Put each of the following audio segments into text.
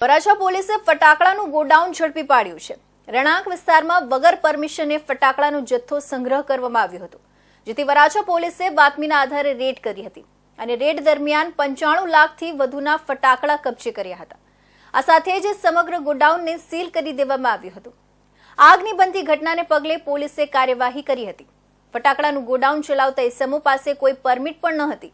વરાછા પોલીસે ફટાકડાનું ગોડાઉન ઝડપી પાડ્યું છે. રણાંક વિસ્તારમાં વગર પરમિશને ફટાકડાનો જથ્થો સંગ્રહ કરવામાં આવ્યો હતો, જેથી વરાછા પોલીસે બાતમીના આધારે રેડ કરી હતી અને રેડ દરમિયાન પંચાણું લાખથી વધુના ફટાકડા કબજે કર્યા હતા. આ સાથે જ સમગ્ર ગોડાઉનને સીલ કરી દેવામાં આવ્યું હતું. આગની બનતી ઘટનાને પગલે પોલીસે કાર્યવાહી કરી હતી. ફટાકડાનું ગોડાઉન ચલાવતા ઇસમો પાસે કોઈ પરમિટ પણ ન હતી.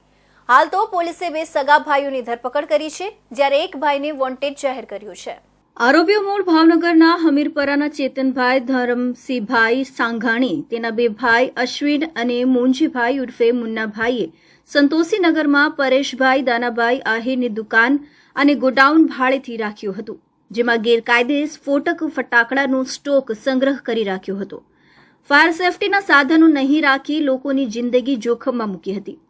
હાલ તો પોલીસે બે સગા ભાઈઓની ધરપકડ કરી છે, જ્યારે એક ભાઈને વોન્ટેડ જાહેર કર્યું છે. આરોપીઓ મૂળ ભાવનગરના હમીરપરાના ચેતનભાઈ ધરમસિંહભાઈ સાંઘાણી, તેના બે ભાઈ અશ્વિન અને મુંજીભાઈ ઉર્ફે મુન્નાભાઈએ સંતોષીનગરમાં પરેશભાઈ, દાનાભાઈ આહિરની દુકાન અને ગોડાઉન ભાડેથી રાખ્યું હતું, જેમાં ગેરકાયદે સ્ફોટક ફટાકડાનો સ્ટોક સંગ્રહ કરી રાખ્યો હતો. ફાયર સેફટીના સાધનો નહીં રાખી લોકોની જિંદગી જોખમમાં મૂકી હતી.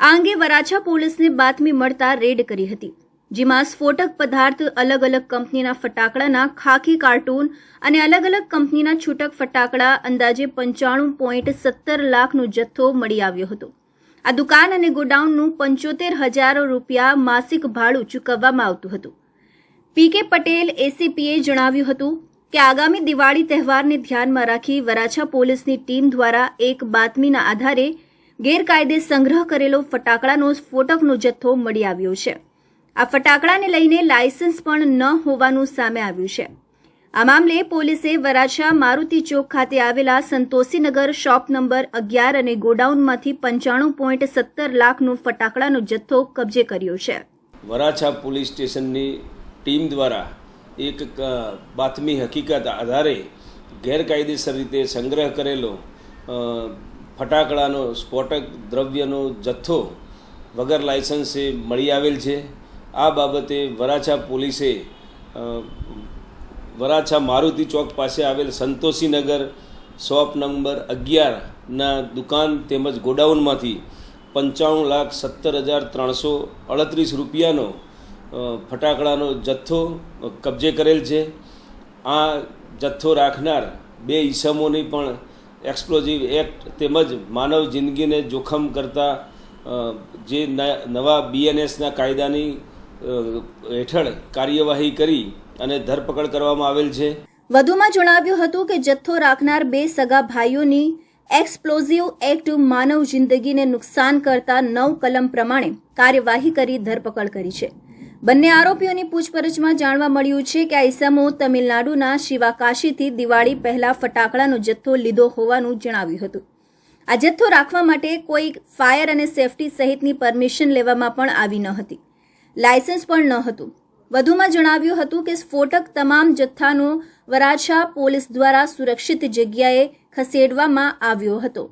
આ અંગે વરાછા પોલીસને બાતમી મળતા રેડ કરી હતી, જેમાં સ્ફોટક પદાર્થ અલગ અલગ કંપનીના ફટાકડાના ખાખી કાર્ટૂન અને અલગ અલગ કંપનીના છૂટક ફટાકડા અંદાજે પંચાણું પોઈન્ટ સત્તર લાખનો જથ્થો મળી આવ્યો હતો. આ દુકાન અને ગોડાઉનનું પંચોતેર હજાર રૂપિયા માસિક ભાડું ચૂકવવામાં આવતું હતું. પીકે પટેલ એસીપીએ જણાવ્યું હતું કે આગામી દિવાળી તહેવારને ધ્યાનમાં રાખી વરાછા પોલીસની ટીમ દ્વારા એક બાતમીના આધારે ગેરકાયદે સંગ્રહ કરેલો ફટાકડાનો સ્ફોટકનો જથ્થો મળી આવ્યો છે. આ ફટાકડાને લઈને લાયસન્સ પણ ન હોવાનું સામે આવ્યું છે. આ મામલે પોલીસે વરાછા મારુતિ ચોક ખાતે આવેલા સંતોષીનગર શોપ નંબર અગિયાર અને ગોડાઉનમાંથી પંચાણું પોઈન્ટ સત્તર લાખનો ફટાકડાનો જથ્થો કબજે કર્યો છે. વરાછા પોલીસ સ્ટેશનની ટીમ દ્વારા એક બાતમી હકીકત આધારે ગેરકાયદેસર રીતે સંગ્રહ કરેલો ફટાકડાનો, સ્ફોટક દ્રવ્યનો જથ્થો વગર લાયસન્સે મળી આવેલ છે. આ બાબતે વરાછા પોલીસે વરાછા મારુતિ ચોક પાસે આવેલ સંતોષીનગર શોપ નંબર અગિયારના દુકાન તેમજ ગોડાઉનમાંથી પંચાણું લાખ સત્તર હજાર ત્રણસો અડત્રીસ રૂપિયાનો ફટાકડાનો જથ્થો કબજે કરેલ છે. આ જથ્થો રાખનાર બે ઈસમોની પણ એક્સપ્લોઝિવ એક્ટ તેમજ માનવ જિંદગીને જોખમ કરતા જે નવા બીએનએસના કાયદાની હેઠળ કાર્યવાહી કરી અને ધરપકડ કરવામાં આવેલ છે. વધુમાં જણાવ્યું હતું કે જથ્થો રાખનાર બે સગા ભાઈઓની એક્સપ્લોઝિવ એક્ટ માનવ જિંદગીને નુકસાન કરતા નવ કલમ પ્રમાણે કાર્યવાહી કરી ધરપકડ કરી છે. બંને આરોપીઓની પૂછપરછમાં જાણવા મળ્યું છે કે આ ઇસમો તમિલનાડુના શિવાકાશીથી દિવાળી પહેલા ફટાકડાનો જથ્થો લીધો હોવાનું જણાવ્યું હતું. આ જથ્થો રાખવા માટે કોઈ ફાયર અને સેફટી સહિતની પરમિશન લેવામાં પણ આવી ન હતી. લાયસન્સ પણ ન હતું. વધુમાં જણાવ્યું હતું કે સ્ફોટક તમામ જથ્થાનો વરાછા પોલીસ દ્વારા સુરક્ષિત જગ્યાએ ખસેડવામાં આવ્યો હતો.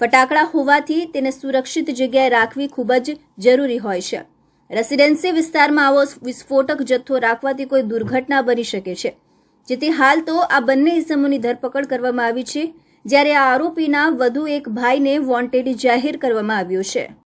ફટાકડા હોવાથી તેને સુરક્ષિત જગ્યાએ રાખવી ખૂબ જ જરૂરી હોય છે. રેસિડેન્સી વિસ્તારમાં આવો વિસ્ફોટક જથ્થો રાખવાથી કોઈ દુર્ઘટના બની શકે છે. જેથી હાલ તો આ બંને ઇસમોની ધરપકડ કરવામાં આવી છે, જ્યારે આ આરોપીના વધુ એક ભાઈને વોન્ટેડ જાહેર કરવામાં આવ્યો છે.